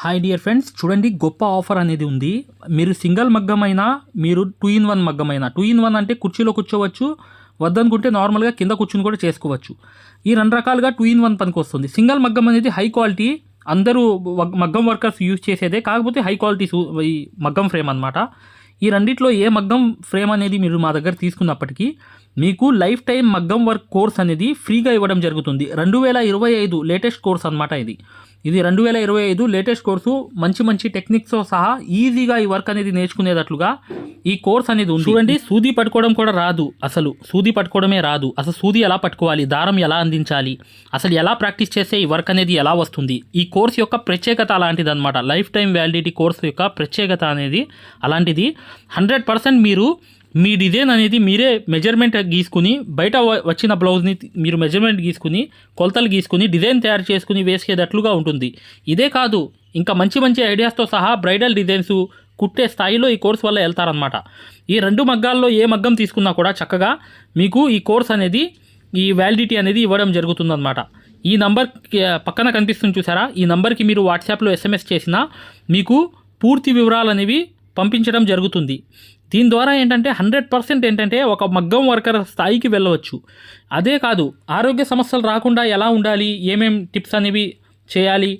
Hi dear friends చూడండి గొప్ప offer అనేది ఉంది. మీరు సింగిల్ మగ్గం అయినా మీరు టూ ఇన్ వన్ మగ్గం అయినా టూ ఇన్ వన్ అంటే కుర్చీలో కూర్చోవచ్చు వద్దనుకుంటే నార్మల్గా కింద కూర్చుని కూడా చేసుకోవచ్చు. ఈ రెండు రకాలుగా టూ ఇన్ వన్ పనికి వస్తుంది. సింగిల్ మగ్గం అనేది హై క్వాలిటీ అందరూ మగ్గం వర్కర్స్ యూజ్ చేసేదే కాకపోతే హై క్వాలిటీ ఈ మగ్గం ఫ్రేమ్ అనమాట ఈ రెండిట్లో ఏ మగ్గం ఫ్రేమ్ అనేది మీరు మా దగ్గర తీసుకున్నప్పటికీ మీకు లైఫ్ టైం మగ్గం వర్క్ కోర్స్ అనేది ఫ్రీగా ఇవ్వడం జరుగుతుంది. రెండు వేల ఇరవై ఐదు లేటెస్ట్ కోర్స్ అనమాట ఇది. ఇది రెండు వేల ఇరవై ఐదు లేటెస్ట్ కోర్సు. మంచి మంచి టెక్నిక్స్తో సహా ఈజీగా ఈ వర్క్ అనేది నేర్చుకునేటట్లుగా ఈ కోర్స్ అనేది ఉంది. చూడండి సూది పట్టుకోవడం కూడా రాదు. అసలు సూది పట్టుకోవడమే రాదు. అసలు సూది ఎలా పట్టుకోవాలి? దారం ఎలా అందించాలి? అసలు ఎలా ప్రాక్టీస్ చేస్తే ఈ వర్క్ అనేది ఎలా వస్తుంది? ఈ కోర్స్ యొక్క ప్రత్యేకత అలాంటిది అనమాట లైఫ్ టైం వ్యాలిడిటీ కోర్స్ యొక్క ప్రత్యేకత అనేది అలాంటిది. హండ్రెడ్ పర్సెంట్ మీరు మీ డిజైన్ అనేది మీరే మెజర్మెంట్ గీసుకుని బయట వ- వచ్చిన బ్లౌజ్ని మీరు మెజర్మెంట్ గీసుకుని కొలతలు గీసుకుని డిజైన్ తయారు చేసుకుని వేసుకేటట్లుగా ఉంటుంది. ఇదే కాదు ఇంకా మంచి మంచి ఐడియాస్తో సహా బ్రైడల్ డిజైన్స్ కుట్టే స్థాయిలో ఈ కోర్స్ వల్ల వెళ్తారనమాట ఈ రెండు మగ్గాల్లో ఏ మగ్గం తీసుకున్నా కూడా చక్కగా మీకు ఈ కోర్స్ అనేది ఈ వ్యాలిడిటీ అనేది ఇవ్వడం జరుగుతుందన్నమాట. ఈ నంబర్ పక్కన కనిపిస్తుంది చూసారా? ఈ నంబర్కి మీరు వాట్సాప్లో ఎస్ఎంఎస్ చేసినా మీకు పూర్తి వివరాలు అనేవి పంపించడం జరుగుతుంది. దీని ద్వారా ఏంటంటే హండ్రెడ్ పర్సెంట్ ఏంటంటే ఒక మగ్గం వర్కర్ స్థాయికి వెళ్ళవచ్చు. అదే కాదు ఆరోగ్య సమస్యలు రాకుండా ఎలా ఉండాలి ఏమేం టిప్స్ అనేవి చేయాలి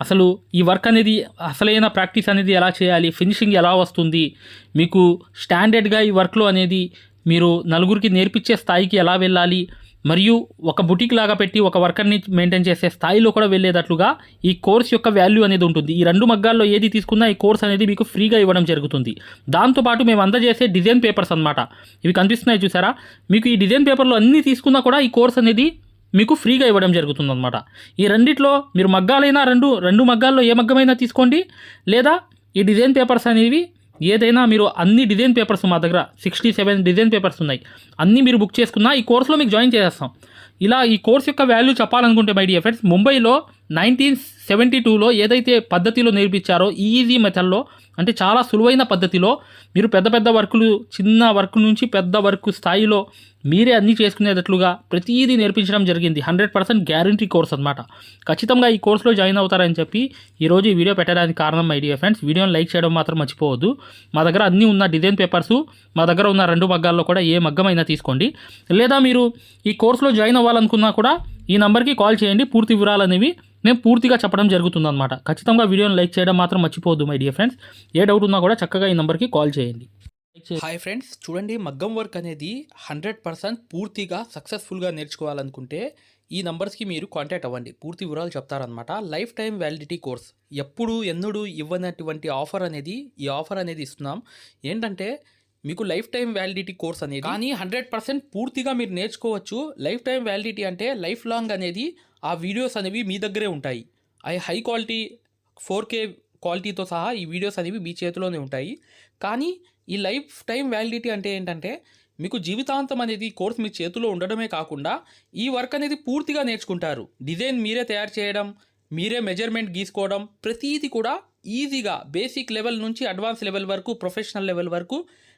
అసలు ఈ వర్క్ అనేది అసలైన ప్రాక్టీస్ అనేది ఎలా చేయాలి ఫినిషింగ్ ఎలా వస్తుంది మీకు స్టాండర్డ్గా ఈ వర్క్లో అనేది మీరు నలుగురికి నేర్పించే స్థాయికి ఎలా వెళ్ళాలి మరియు ఒక బుటిక్ లాగా పెట్టి ఒక వర్కర్ని మెయింటైన్ చేసే స్థాయిలో కూడా వెళ్ళేటట్లుగా ఈ కోర్స్ యొక్క వాల్యూ అనేది ఉంటుంది. ఈ రెండు మగ్గాల్లో ఏది తీసుకున్నా ఈ కోర్స్ అనేది మీకు ఫ్రీగా ఇవ్వడం జరుగుతుంది. దాంతోపాటు మేము అందజేసే డిజైన్ పేపర్స్ అన్నమాట. ఇవి కనిపిస్తున్నాయి చూసారా? మీకు ఈ డిజైన్ పేపర్లో అన్నీ తీసుకున్నా కూడా ఈ కోర్స్ అనేది మీకు ఫ్రీగా ఇవ్వడం జరుగుతుందన్నమాట. ఈ రెండిట్లో మీరు మగ్గాలైనా రెండు రెండు మగ్గాల్లో ఏ మగ్గమైనా తీసుకోండి. లేదా ఈ డిజైన్ పేపర్స్ అనేవి ఏదైనా మీరు అన్ని డిజైన్ పేపర్స్ మా దగ్గర సిక్స్టీ సెవెన్ డిజైన్ పేపర్స్ ఉన్నాయి. అన్నీ మీరు బుక్ చేసుకున్నా ఈ కోర్సులో మీకు జాయిన్ చేసేస్తాం. ఇలా ఈ కోర్స్ యొక్క వాల్యూ చెప్పాలనుకుంటే మై డియర్ ఫ్రెండ్స్ ముంబైలో నైన్టీన్ సెవెంటీ టూలో ఏదైతే పద్ధతిలో నేర్పించారో ఈజీ మెథడ్లో అంటే చాలా సులువైన పద్ధతిలో మీరు పెద్ద పెద్ద వర్కులు చిన్న వర్క్ నుంచి పెద్ద వర్క్ స్థాయిలో మీరే అన్నీ చేసుకునేటట్లుగా ప్రతిదీ నేర్పించడం జరిగింది. హండ్రెడ్ పర్సెంట్ గ్యారంటీ కోర్స్ అనమాట ఖచ్చితంగా ఈ కోర్సులో జాయిన్ అవుతారని చెప్పి ఈరోజు ఈ వీడియో పెట్టడానికి కారణం మై డియర్ ఫ్రెండ్స్ వీడియోని లైక్ చేయడం మాత్రం మర్చిపోవద్దు. మా దగ్గర అన్నీ ఉన్న డిజైన్ పేపర్స్ మా దగ్గర ఉన్న రెండు మగ్గాల్లో కూడా ఏ మగ్గమైనా తీసుకోండి. లేదా మీరు ఈ కోర్సులో జాయిన్ అవ్వాలనుకున్నా కూడా ఈ నెంబర్కి కాల్ చేయండి. పూర్తి వివరాలు అనేవి మేము పూర్తిగా చెప్పడం జరుగుతుందన్నమాట. ఖచ్చితంగా వీడియోని లైక్ చేయడం మాత్రం మర్చిపోవద్దు మై డియర్ ఫ్రెండ్స్. ఏ డౌట్ ఉన్నా కూడా చక్కగా ఈ నెంబర్కి కాల్ చేయండి. హాయ్ ఫ్రెండ్స్ చూడండి మగ్గం వర్క్ అనేది హండ్రెడ్ పర్సెంట్ పూర్తిగా సక్సెస్ఫుల్గా నేర్చుకోవాలనుకుంటే ఈ నంబర్స్కి మీరు కాంటాక్ట్ అవ్వండి. పూర్తి వివరాలు చెప్తారనమాట లైఫ్ టైం వ్యాలిడిటీ కోర్స్. ఎప్పుడు ఎన్నడూ ఇవ్వనటువంటి ఆఫర్ అనేది ఈ ఆఫర్ అనేది ఇస్తున్నాం. ఏంటంటే మీకు లైఫ్ టైం వ్యాలిడిటీ కోర్స్ అనేది కానీ హండ్రెడ్ పర్సెంట్ పూర్తిగా మీరు నేర్చుకోవచ్చు. లైఫ్ టైం వ్యాలిడిటీ అంటే లైఫ్ లాంగ్ అనేది ఆ వీడియోస్ అనేవి మీ దగ్గరే ఉంటాయి. అవి హై క్వాలిటీ ఫోర్ కే క్వాలిటీతో సహా ఈ వీడియోస్ అనేవి మీ చేతిలోనే ఉంటాయి. కానీ ఈ లైఫ్ టైం వ్యాలిడిటీ అంటే ఏంటంటే మీకు జీవితాంతం అనేది కోర్స్ మీ చేతిలో ఉండడమే కాకుండా ఈ వర్క్ అనేది పూర్తిగా నేర్చుకుంటారు. డిజైన్ మీరే తయారు చేయడం మీరే మెజర్మెంట్ గీసుకోవడం ప్రతీది కూడా ఈజీగా బేసిక్ లెవెల్ నుంచి అడ్వాన్స్ లెవెల్ వరకు ప్రొఫెషనల్ లెవెల్ వరకు